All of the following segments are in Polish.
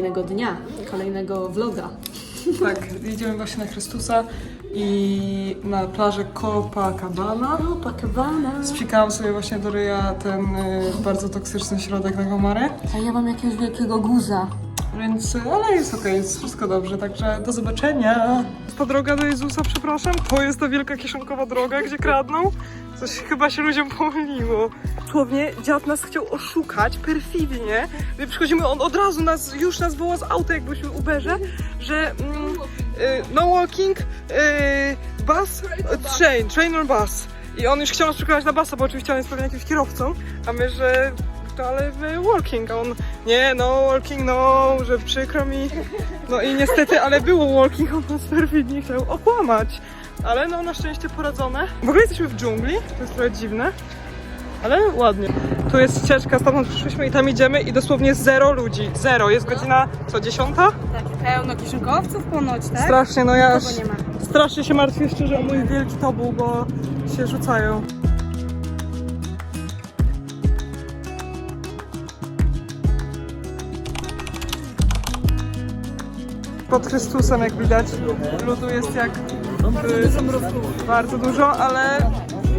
kolejnego dnia, kolejnego vloga. Tak, idziemy właśnie na Chrystusa i na plażę Copacabana. Copacabana. Spikałam sobie właśnie do ryja ten y, bardzo toksyczny środek na komary, A ja mam jakiegoś wielkiego guza. więc, y, ale jest okej, jest wszystko dobrze, także do zobaczenia. Ta droga do Jezusa, przepraszam, to jest ta wielka kieszonkowa droga, gdzie kradną. Coś chyba się ludziom pomyliło. Słownie dziad nas chciał oszukać perfidnie. My przychodzimy, on od razu nas, już nas woła z auta, jak byliśmy w Uberze, że mm, y, no walking, y, bus, train, train or bus. I on już chciał nas przekonać na basa, bo oczywiście on jest pewnie jakimś kierowcą, a my, że to ale my walking, a on nie, no walking, no, że przykro mi. No i niestety, ale było walking, on nas perfidnie chciał okłamać. Ale no na szczęście poradzone. W ogóle jesteśmy w dżungli, to jest trochę dziwne, ale ładnie. Tu jest ścieżka, stamtąd przyszliśmy i tam idziemy i dosłownie zero ludzi. Zero. Jest godzina, co, dziesiąta? Tak, pełno kieszonkowców ponoć, tak? Strasznie, no ja aż Nikogo nie ma. strasznie się martwię szczerze o mój wielki tobuł, bo się rzucają. Pod Chrystusem, jak widać, ludu jest jak y, bardzo dużo, ale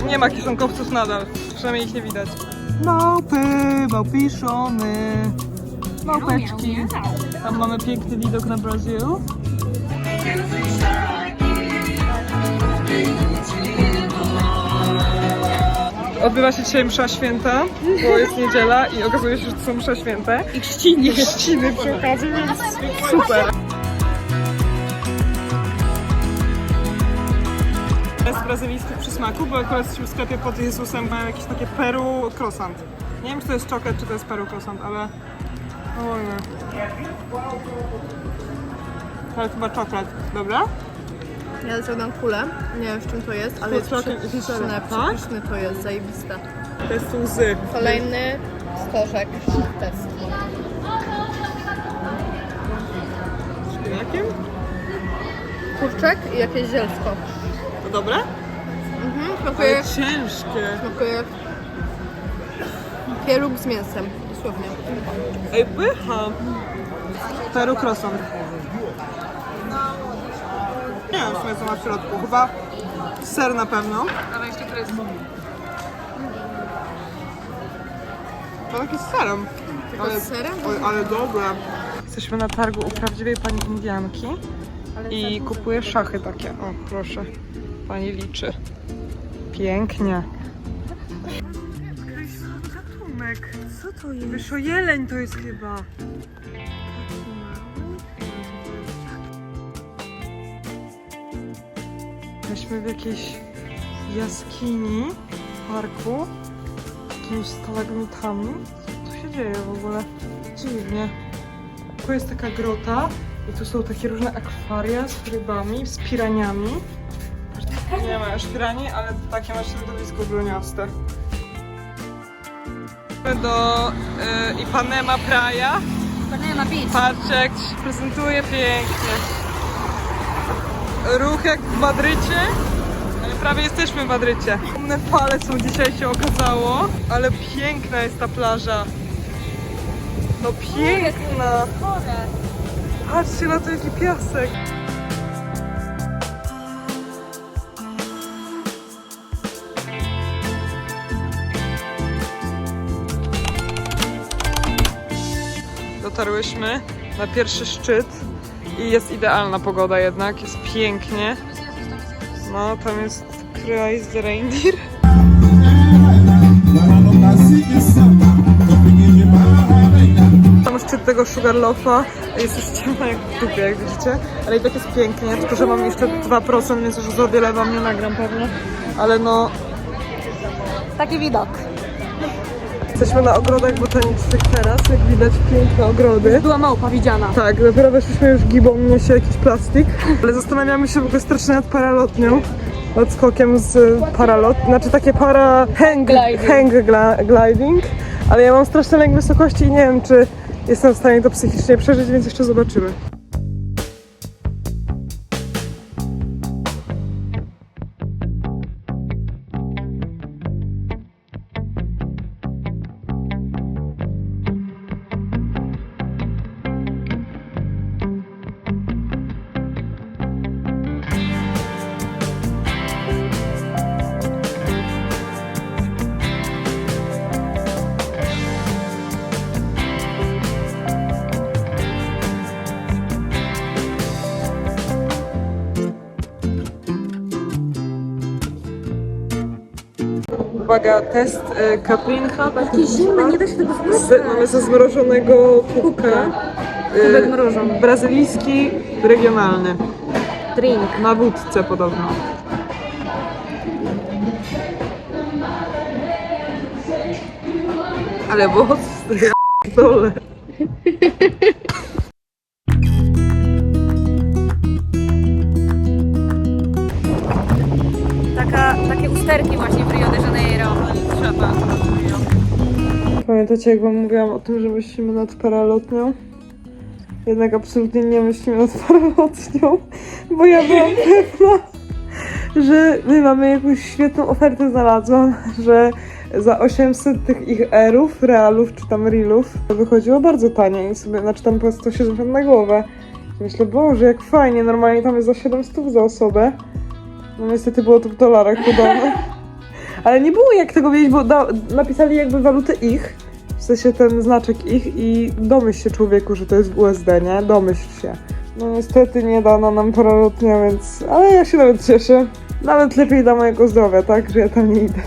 nie ma kieszonkowców nadal. Przynajmniej ich nie widać. Małpy, małpiszony, małpeczki. Tam mamy piękny widok na Brazil. Odbywa się dzisiaj msza święta, bo jest niedziela i okazuje się, że to są msze święte. I chrzciny. I chrzciny przy okazji, więc super. Brazylijskich przysmaków, bo akurat w sklepie pod Jezusem, mają jakieś takie Peru croissant. Nie wiem, czy to jest czokolad, czy to jest Peru croissant, ale... O nie. Ale chyba czokolad, dobra? Ja zaciągnął kulę, nie wiem z czym to jest, ale jest Kurczakiem przy- i serem, pyszne, tak? przepyszne to jest, zajebiste. To jest łzy. Kolejny stożek test. Z Jakim? Kurczak i jakieś zielsko. To dobre? Ale smakuje, ciężkie. smakuje pieróg z mięsem, dosłownie. Ej, pycha! Peru croissant. Nie wiem, w sumie co ma w środku. Chyba ser na pewno. Ale jeszcze fryzm. To taki z serem. Ale, z serem? Oj, ale dobre. Jesteśmy na targu u prawdziwej pani Indianki i kupuję szachy takie. O, proszę. Pani liczy. Pięknie. Gatunek. Co to jest? Wyszło jeleń to jest chyba. Jesteśmy w jakiejś jaskini, parku, jakimiś stalagmitami. Co się dzieje w ogóle? Dziwnie. Tu jest taka grota i tu są takie różne akwaria z rybami, z piraniami. Nie ma już pirani, ale takie ma środowisko gloniaste. Do y, Ipanema Praia. Nie ma pić. Patrzcie jak się prezentuje pięknie. Ruch jak w Madrycie. Ale prawie jesteśmy w Madrycie. Umne fale są dzisiaj się okazało, ale piękna jest ta plaża. No piękna. Patrzcie na to jaki piasek. Dotarłyśmy na pierwszy szczyt i jest idealna pogoda jednak, jest pięknie. No, tam jest Christ the Reindeer. Tam szczyt tego Sugarlofa jest już jak w dupie, jak widzicie, ale i tak jest pięknie, tylko że mam jeszcze 2%, więc już za wiele wam nie nagram pewnie, ale no Taki widok. Jesteśmy na ogrodach botanicznych teraz, jak widać piękne ogrody. Była małpa widziana. Tak, dopiero weszliśmy już gibą, mnie się jakiś plastik, ale zastanawiamy się w ogóle strasznie nad paralotnią. Nad skokiem z paralot, znaczy takie para hang Gliding. hang gla, gliding, ale ja mam straszny lęk wysokości i nie wiem, czy jestem w stanie to psychicznie przeżyć, więc jeszcze zobaczymy. Uwaga, test e, Kaplinka. Takie zimne, nie da się tego Z, mamy ze zmrożonego kubka. Kubek E, mrożą. brazylijski, regionalny. Drink. Na wódce podobno. Ale mocny, ja dole. takie usterki właśnie w Rio de Janeiro. Trzeba. Pamiętacie, jak wam mówiłam o tym, że myślimy nad paralotnią? Jednak absolutnie nie myślimy nad paralotnią, bo ja byłam pewna, że my mamy jakąś świetną ofertę znalazłam, że za 800 tych ich erów, realów czy tam reelów wychodziło bardzo tanie i sobie, znaczy tam po 170 na głowę. Myślę, Boże, jak fajnie, normalnie tam jest za 700 za osobę. No niestety było to w dolarach podane. Ale nie było jak tego wiedzieć, bo da, napisali jakby walutę ich, w sensie ten znaczek ich i domyśl się człowieku, że to jest w USD, nie? Domyśl się. No niestety nie dano nam paralotnia, więc... Ale ja się nawet cieszę. Nawet lepiej dla mojego zdrowia, tak? Że ja tam nie idę.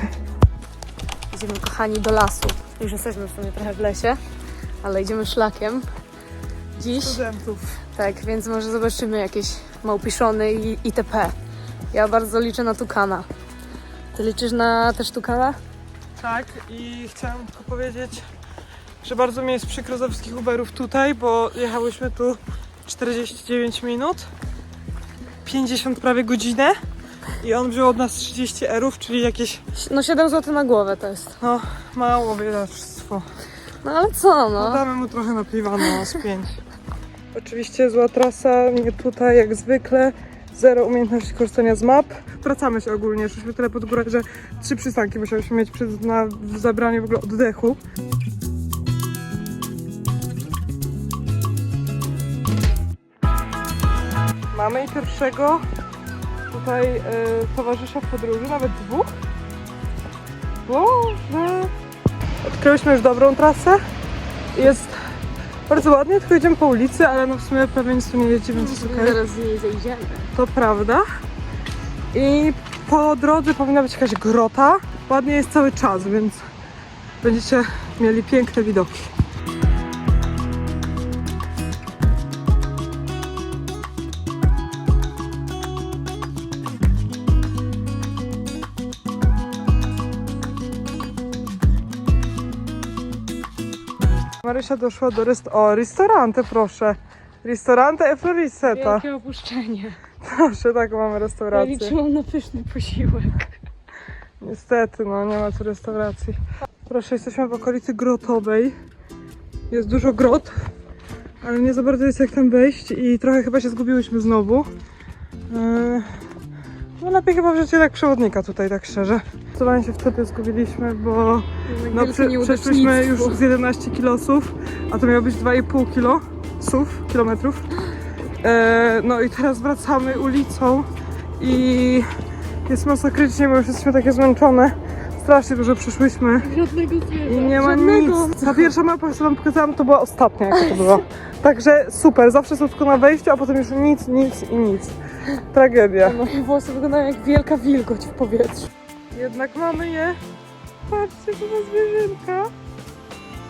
Idziemy kochani do lasu. Już jesteśmy w sumie trochę w lesie, ale idziemy szlakiem. Dziś. Studentów. Tak, więc może zobaczymy jakieś małpiszony i itp. Ja bardzo liczę na tukana. Ty liczysz na też tukana? Tak, i chciałam tylko powiedzieć, że bardzo mi jest przykro za wszystkich Uberów tutaj, bo jechałyśmy tu 49 minut, 50 prawie godzinę i on wziął od nas 30 erów, czyli jakieś, No 7 zł na głowę to jest. no, mało biedactwo. No ale co No. no? Damy mu trochę napiwano, z 5. Oczywiście zła trasa, nie tutaj jak zwykle. Zero umiejętności korzystania z map. Wracamy się ogólnie, szliśmy tyle pod górę, że trzy przystanki musieliśmy mieć przed, na zabranie w ogóle oddechu. Mamy i pierwszego tutaj y, towarzysza w podróży, nawet dwóch. Boże! Odkryłyśmy już dobrą trasę. Jest bardzo ładnie, tylko idziemy po ulicy, ale no w sumie prawie nic tu nie jedzie, więc jest okej. Zaraz z niej zejdziemy. To prawda. I po drodze powinna być jakaś grota. Ładnie jest cały czas, więc będziecie mieli piękne widoki. Marysia doszła do rest... O, ristorante, proszę. Ristorante e floriseta. Wielkie opuszczenie. Proszę, taką mamy Ja restaurację. liczyłam na pyszny posiłek. Niestety, no nie ma tu restauracji. Proszę, jesteśmy w okolicy grotowej. Jest dużo grot, ale nie za bardzo jest jak tam wejść i trochę chyba się zgubiłyśmy znowu. Yy, No lepiej chyba wziąć jednak przewodnika tutaj, tak szczerze. Zdecydowanie się wtedy zgubiliśmy, bo no, prze, przeszliśmy już z 11 kilosów, a to miało być 2,5 kilo sów, kilometrów. E, no i teraz wracamy ulicą i jest masakrycznie, bo już jesteśmy takie zmęczone. Strasznie dużo przeszłyśmy Żadnego i nie ma Żadnego. nic. Ta pierwsza mapa, którą wam pokazałam, to była ostatnia, jaka to była. Także super, zawsze są tylko na wejściu, a potem już nic, nic i nic. Tragedia. Moje włosy wyglądają jak wielka wilgoć w powietrzu. Jednak mamy je. Patrzcie, to za zwierzynka.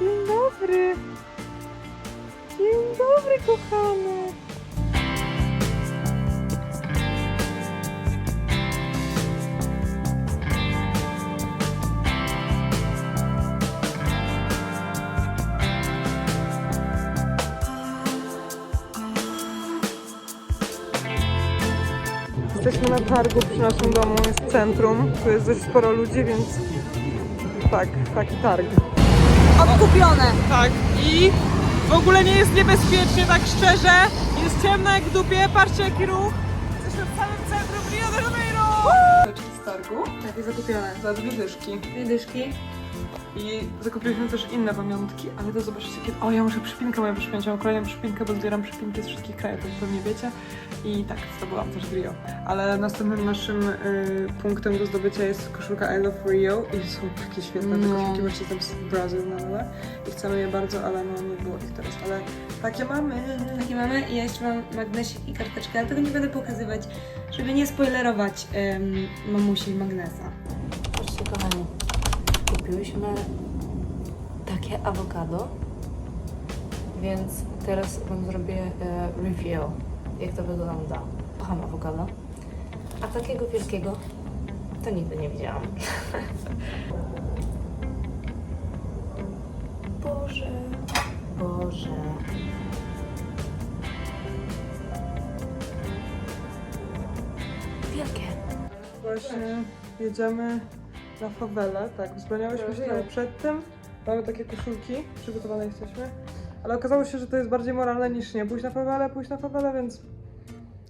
Dzień dobry. Dzień dobry, kochany. Jesteśmy na targu przy naszym domu, jest centrum. Tu jest dość sporo ludzi, więc tak, taki targ. Odkupione. Tak, i w ogóle nie jest niebezpiecznie, tak szczerze. Jest ciemno jak w dupie, patrzcie jaki ruch. Jesteśmy w samym centrum Rio de Janeiro. z targu Takie zakupione. za dwie dyszki. Dyszki. I zakupiliśmy też inne pamiątki, ale to zobaczycie kiedy... O, ja muszę przypinkę moją przypiąć, mam kolejną przypinkę, bo zbieram przypinki z wszystkich krajów, jak pewnie wiecie. I tak, zdobyłam też w Rio. Ale następnym naszym y, punktem do zdobycia jest koszulka I Love Rio i są takie świetne te No. koszulki, właśnie tam z Brazil na dole. I chcemy je bardzo, ale no nie było ich teraz, ale takie mamy. Takie mamy i ja jeszcze mam magnesik i karteczkę, ale tego nie będę pokazywać, żeby nie spoilerować um, mamusi magnesa. Patrzcie kochani. kupiłyśmy takie awokado, więc teraz Wam zrobię e, review, jak to wygląda. Kocham awokado, a takiego wielkiego to nigdy nie widziałam. Boże, Boże. Wielkie. Właśnie jedziemy na fawelę, tak, wzbraniałyśmy się trochę przed tym. Mamy takie koszulki, przygotowane jesteśmy. Ale okazało się, że to jest bardziej moralne niż nie. Pójść na fawelę, pójść na fawelę, więc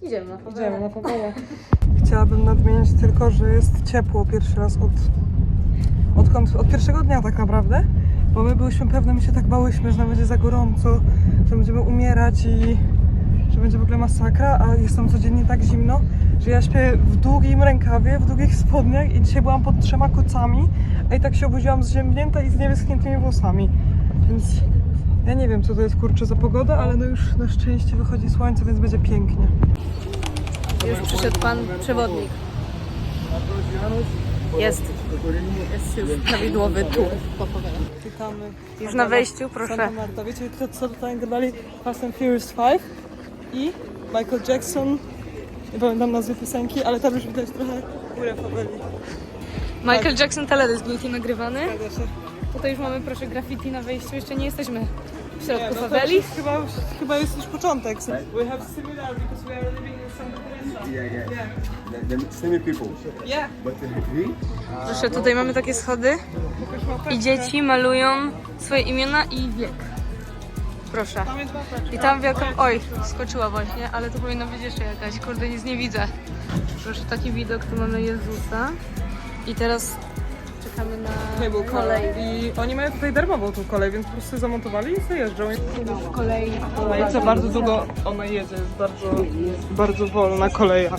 Idziemy na idziemy na fawelę. Chciałabym nadmienić tylko, że jest ciepło pierwszy raz od, odkąd, od pierwszego dnia tak naprawdę. Bo my byłyśmy pewne, my się tak bałyśmy, że nam będzie za gorąco, że będziemy umierać i że będzie w ogóle masakra, a jest tam codziennie tak zimno, że ja śpię w długim rękawie, w długich spodniach i dzisiaj byłam pod trzema kocami, a i tak się obudziłam zziębnięta i z niewyschniętymi włosami. Więc ja nie wiem, co to jest kurczę za pogoda, ale no już na szczęście wychodzi słońce, więc będzie pięknie. Już przyszedł pan przewodnik. Jest. Jest już prawidłowy tu. Witamy. Już na wejściu, proszę. Santa Marta. Wiecie, kto co tutaj nagrywali Fast and Furious 5 i Michael Jackson. Nie pamiętam nazwy piosenki, ale tam już widać trochę górę faweli. Michael Jackson teledysk był tu nagrywany. Tutaj już mamy, proszę, graffiti na wejściu. Jeszcze nie jesteśmy w Nie, środku no to faweli. już chyba, chyba jest już początek. We have similar because we are living in Santa Teresa. Yeah, yeah. Yeah. Same people. Yeah. But the he, Proszę, tutaj mamy takie schody i dzieci malują swoje imiona i wiek. Proszę. I tam wielka... Oj, skoczyła właśnie, ale tu powinna być jeszcze jakaś. Kurde, nic nie widzę. Proszę, taki widok. Tu mamy Jezusa. I teraz czekamy na kolej. I oni mają tutaj darmową tą kolej, więc po prostu zamontowali i zajeżdżą. W kolei. Bardzo długo ona jedzie, jest bardzo, bardzo wolna koleja.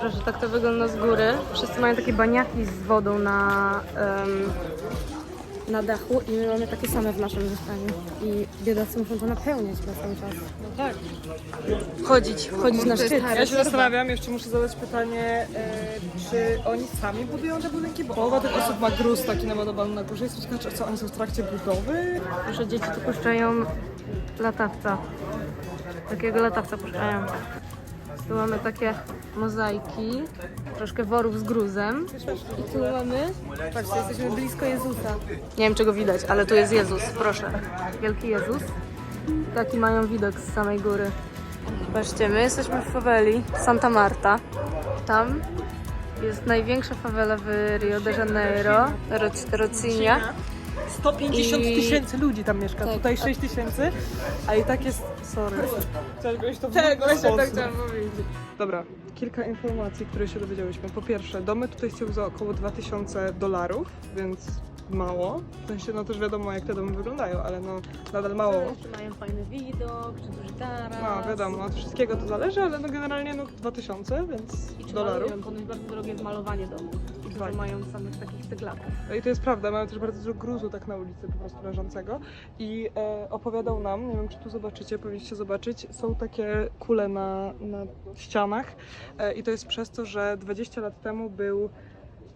Proszę, tak to wygląda z góry. Wszyscy mają takie baniaki z wodą na, em, na dachu i my mamy takie same w naszym mieszkaniu. I biedacy muszą to napełniać na cały czas. No tak. Wchodzić, wchodzić na szczyt. Ja się zastanawiam, jeszcze muszę zadać pytanie, e, czy oni sami budują te budynki? Bo połowa tych osób ma gruz taki naładowany na górze. Jest ciekawe, czy co oni są w trakcie budowy? Proszę, dzieci tu puszczają latawca. Takiego latawca puszczają. Tu mamy takie mozaiki, troszkę worów z gruzem. I tu mamy, patrzcie, jesteśmy blisko Jezusa. Nie wiem, czego widać, ale tu jest Jezus, proszę. Wielki Jezus. Taki mają widok z samej góry. Patrzcie, my jesteśmy w faweli Santa Marta. Tam jest największa fawela w Rio de Janeiro, Roc- Rocinia. 150 I- tysięcy ludzi tam mieszka, Tak. tutaj 6 tysięcy, a i tak jest... Sorry. Chciałeś to w Tak, właśnie tak chciałam powiedzieć. Dobra, kilka informacji, które się dowiedziałyśmy. Po pierwsze, domy tutaj są za około 2000 dolarów, więc mało. W sensie, no też wiadomo jak te domy wyglądają, ale no nadal mało. Czy mają fajny widok, czy duży taras. No wiadomo, od wszystkiego to zależy, ale no generalnie no 2000, więc I czy dolarów. ponoć bardzo drogie malowanie domu. Dużo mają samych takich ceglaków. No i to jest prawda, mamy też bardzo dużo gruzu tak na ulicy po prostu leżącego i e, opowiadał nam, nie wiem czy tu zobaczycie, powinniście zobaczyć, są takie kule na, na ścianach e, i to jest przez to, że 20 lat temu był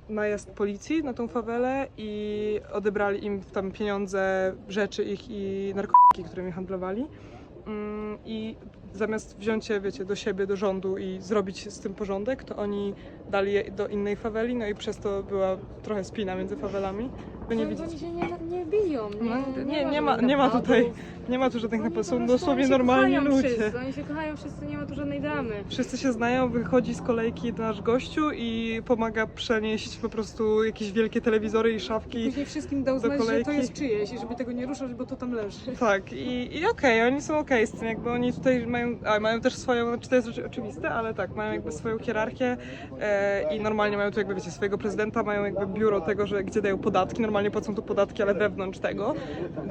najazd policji na tą fawelę i odebrali im tam pieniądze, rzeczy ich i narkotyki, którymi handlowali. Mm, I zamiast wziąć je, wiecie, do siebie, do rządu i zrobić z tym porządek, to oni dali je do innej faweli, no i przez to była trochę spina między fawelami. By nie widzieć. Oni się nie, nie biją, nie, No, nie, nie ma, nie ma tutaj, nie ma tu żadnych napadów, są dosłownie się normalni kochają ludzie. Wszyscy, oni się kochają wszyscy, nie ma tu żadnej dramy. Wszyscy się znają, wychodzi z kolejki nasz gościu i pomaga przenieść po prostu jakieś wielkie telewizory i szafki. Później wszystkim dał do znać, że to kolejki. jest czyjeś i żeby tego nie ruszać, bo to tam leży. Tak, i, i okej, oni są okej z tym, jakby oni tutaj mają, a mają też swoją, znaczy to jest oczy- oczywiste, ale tak, mają jakby swoją hierarchię e, i normalnie mają tu jakby, wiecie, swojego prezydenta, mają jakby biuro tego, że gdzie dają podatki, normalnie płacą tu podatki, ale wewnątrz tego,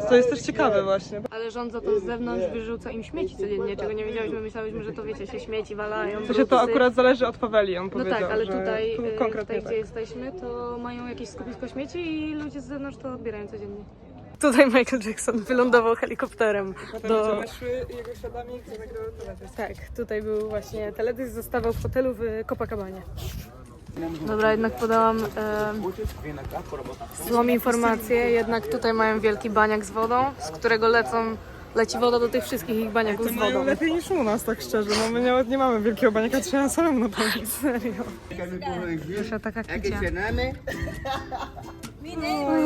to jest też ciekawe właśnie. Ale rząd za to z zewnątrz wyrzuca im śmieci codziennie, czego nie wiedziałyśmy. Myślałyśmy, że to wiecie, się śmieci walają. W sensie to brudzy. akurat zależy od faweli, on No powiedział, tak, ale że tutaj, tu y, konkretnie tutaj tak. gdzie jesteśmy, to mają jakieś skupisko śmieci i ludzie z zewnątrz to odbierają codziennie. Tutaj Michael Jackson wylądował helikopterem. Potem Do... będziemy szły jego śladami, gdzie nagrywał teledysk. Tak, tutaj był właśnie teledysk, zostawał w hotelu w Copacabanie. Dobra, jednak podałam e, złą informację, jednak tutaj mają wielki baniak z wodą, z którego lecą, leci woda do tych wszystkich ich baniaków z wodą. lepiej niż u nas, tak szczerze. No my nawet nie mamy wielkiego baniaka, trzeba samemu napełnić. Serio. Proszę, taka kicia.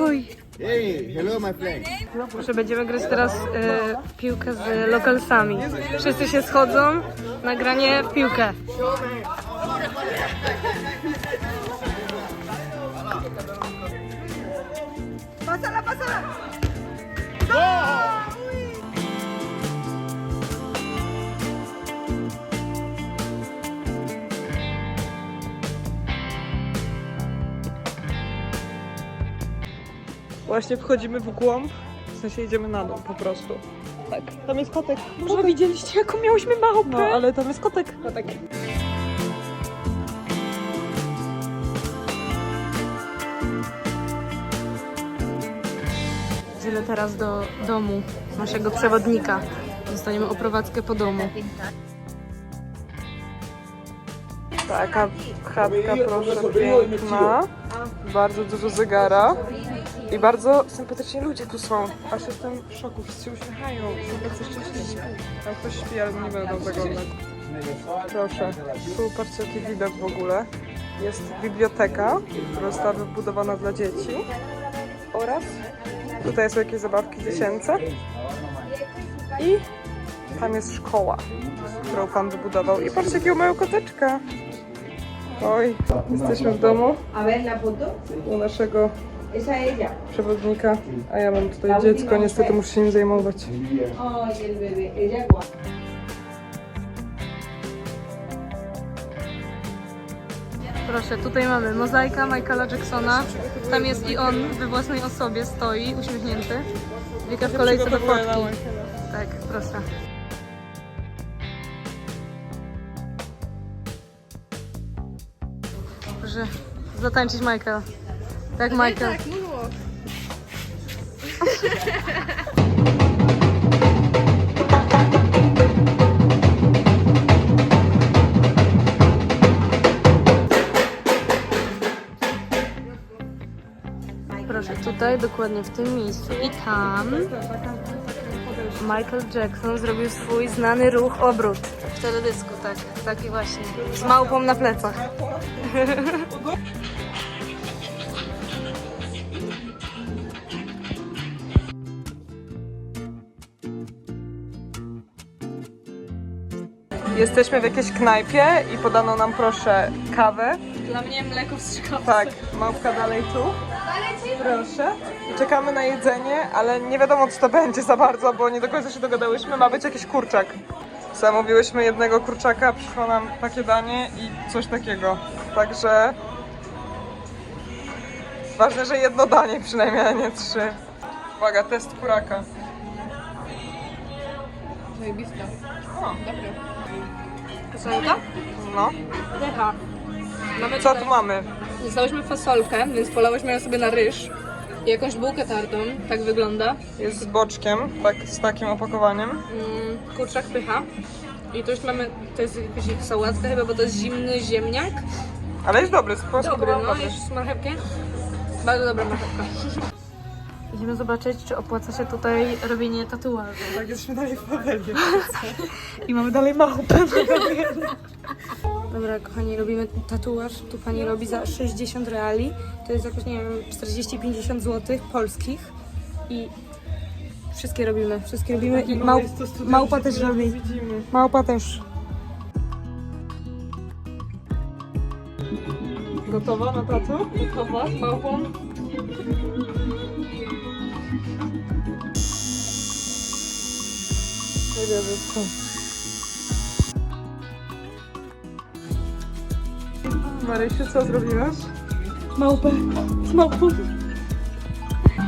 Oj. Hey, hello, my friend. Proszę, będziemy grać teraz e, w piłkę z lokalsami. Wszyscy się schodzą na granie w piłkę. Właśnie wchodzimy w głąb, w sensie idziemy na dół po prostu. Tak. Tam jest kotek. Może widzieliście, jaką miałyśmy małpę? No, ale tam jest kotek. Kotek. Idziemy teraz do domu naszego przewodnika. Dostaniemy oprowadzkę po domu. Taka chatka, proszę, piękna. Bardzo dużo zegara. I bardzo sympatyczni ludzie tu są. Aż jestem w szoku. Wszyscy uśmiechają. Są tacy szczęśliwi. Tam ktoś śpi, ale nie będą zaglądać. Proszę. Tu patrzcie jaki widok w ogóle. Jest biblioteka, która została wybudowana dla dzieci. Oraz tutaj są jakieś zabawki dziecięce. I tam jest szkoła, którą pan wybudował. I patrzcie jakiego mają koteczka. Oj, jesteśmy w domu u naszego. Przewodnika, a ja mam tutaj dziecko, niestety muszę się nim zajmować. Ay, el bebé. Ella gua- Proszę, tutaj mamy mozaika Michaela Jacksona. Tam jest i on we własnej osobie stoi, uśmiechnięty. Wieka w kolejce do fotki. Tak, proszę. Proszę zatańczyć Michael. Tak, Michael. Tak, moonwalk. Proszę, tutaj dokładnie w tym miejscu i tam Michael Jackson zrobił swój znany ruch obrót w teledysku, tak, taki właśnie, z małpą na plecach. Jesteśmy w jakiejś knajpie i podano nam proszę kawę. Dla mnie mleko wstrzykawcze. Tak, małpka dalej tu. Proszę. I czekamy na jedzenie, ale nie wiadomo co to będzie za bardzo, bo nie do końca się dogadałyśmy. Ma być jakiś kurczak. Zamówiłyśmy jednego kurczaka, przyszło nam takie danie i coś takiego. Także ważne, że jedno danie przynajmniej, a nie trzy. Uwaga, test kuraka. Zajebista. O, Dobre. Fasolka? no. Decha. Mamy Co tutaj, tu mamy? dostałyśmy fasolkę, więc polałyśmy ją sobie na ryż. I jakąś bułkę tartą, tak wygląda. Jest z boczkiem, tak, z takim opakowaniem. Mm, kurczak pycha. I tu już mamy, to jest jakaś sałatka chyba, bo to jest zimny ziemniak. Ale jest dobry, Dobry, spróbowałam no bardzo. już z marchewkiem. Bardzo dobra marchewka. Idziemy zobaczyć, czy opłaca się tutaj robienie tatuażu. Tak, jesteśmy dalej w. I mamy dalej małpę. Dobra, kochani, robimy tatuaż. Tu pani robi za 60 reali. To jest jakoś, nie wiem, 40-50 zł polskich. I wszystkie robimy, wszystkie robimy. I mał, małpa też robi. Małpa też. Gotowa na tatu? Gotowa z małpą. To. Marysiu, co zrobiłaś? Małpę. Z małpą.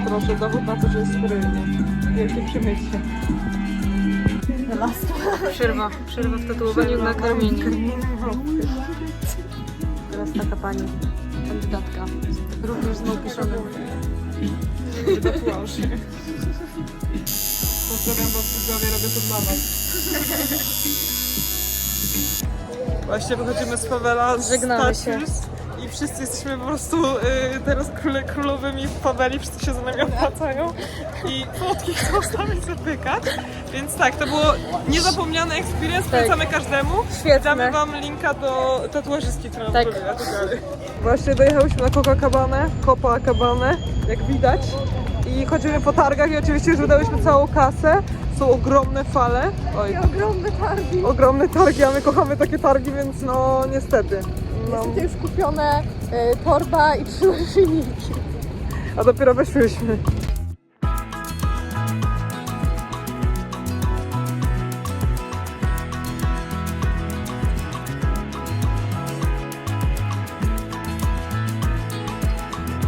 Proszę, dowód na to, że jest sterylnie. Wielkie przymycie. Przerwa. Przerwa w tatuowaniu na karmieniu. Teraz taka pani, kandydatka. Również z małpiszonem. robię tatuaży. Pozdrawiam was widzowie, robię to dla was. Właśnie wychodzimy z Pawela z Żegnamy się. Statues I wszyscy jesteśmy po prostu y, teraz króle, królowymi w Paweli, wszyscy się za nami opłacają i fotki chcą sami zapykać. Więc tak, to było niezapomniany experience, polecamy każdemu. Świetne. Damy wam linka do tatuażystki, która Tak. tak. robiła tak Właśnie dojechałyśmy na Copacabana, Copacabana, jak widać. I chodzimy po targach i oczywiście już wydałyśmy całą kasę. Są ogromne fale. Oj, Ogromne targi. ogromne targi, a my kochamy takie targi, więc no niestety. No, Niestety już kupione y, torba i trzy naszyjniki. a dopiero weszłyśmy.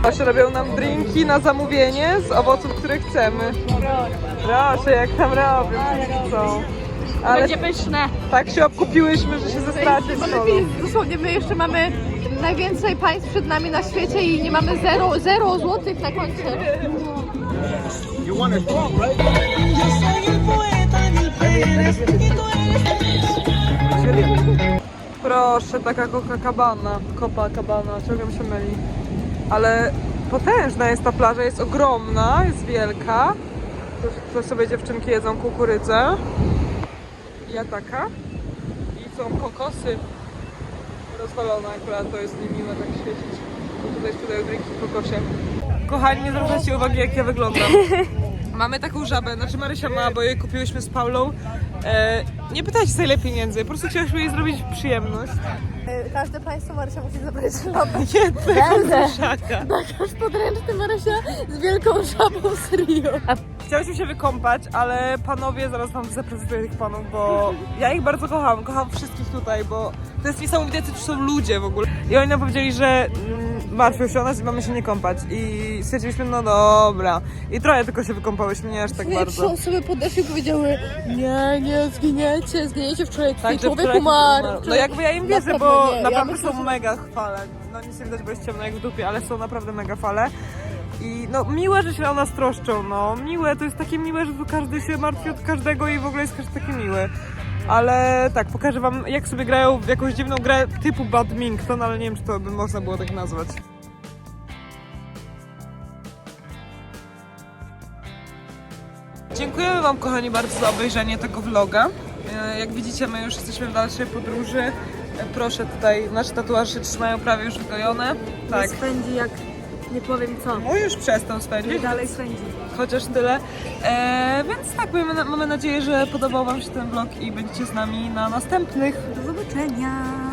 Właśnie robią nam drinki na zamówienie z owoców, które chcemy. Proszę, jak tam robią, co? Ale Będzie pyszne. tak się obkupiłyśmy, że się zestracie z kolą. dosłownie my jeszcze mamy najwięcej państw przed nami na świecie i nie mamy zero, zero złotych na koncie. Proszę, taka Copacabana, Copacabana, ciągle mi się myli. Ale potężna jest ta plaża, jest ogromna, jest wielka. Tu, tu sobie dziewczynki jedzą kukurydzę. Ja taka. I są kokosy rozwalone akurat, to jest niemiłe tak świecić. Bo tutaj sprzedają drinki w kokosie. Kochani, nie zwracajcie uwagi jak ja wyglądam. Mamy taką żabę, znaczy Marysia ma, bo jej kupiłyśmy z Paulą. E, nie pytajcie za ile pieniędzy, po prostu chciałyśmy jej zrobić przyjemność. Y, Każde państwo Marysia musi zabrać żabę. Jednego szaka. Nasz podręczny Marysia z wielką żabą z Rio. Chciałyśmy się wykąpać, ale panowie, zaraz wam zaprezentuję tych panów, bo ja ich bardzo kocham, kocham wszystkich tutaj, bo to jest niesamowite, co tu są ludzie w ogóle. I oni nam powiedzieli, że martwią się o nas i mamy się nie kąpać. I stwierdziliśmy, no dobra. I trochę tylko się wykąpałyśmy, nie aż tak Trzy bardzo. osoby podeszły i powiedziały nie, nie, zginiecie, zginiecie wczoraj, twój Tak, że człowiek wczoraj umarł. No jakby ja im wierzę, Naprawdę bo nie. Ja naprawdę myślę, są że- mega fale. No nic nie widać, bo jest ciemno jak w dupie, ale są naprawdę mega fale. I no miłe, że się o nas troszczą, no miłe, to jest takie miłe, że tu każdy się martwi od każdego i w ogóle jest każdy taki miły. Ale tak, pokażę wam jak sobie grają w jakąś dziwną grę typu badminton, ale nie wiem czy to by można było tak nazwać. Dziękujemy Wam, kochani, bardzo za obejrzenie tego vloga. E, Jak widzicie, my już jesteśmy w dalszej podróży. E, Proszę, tutaj nasze tatuaże się trzymają prawie już wygojone. Tak. Spędzi jak nie powiem co. No już przestał spędzić. Dalej spędzi. Chociaż tyle. E, więc tak, mamy, mamy nadzieję, że podobał Wam się ten vlog i będziecie z nami na następnych. Do zobaczenia.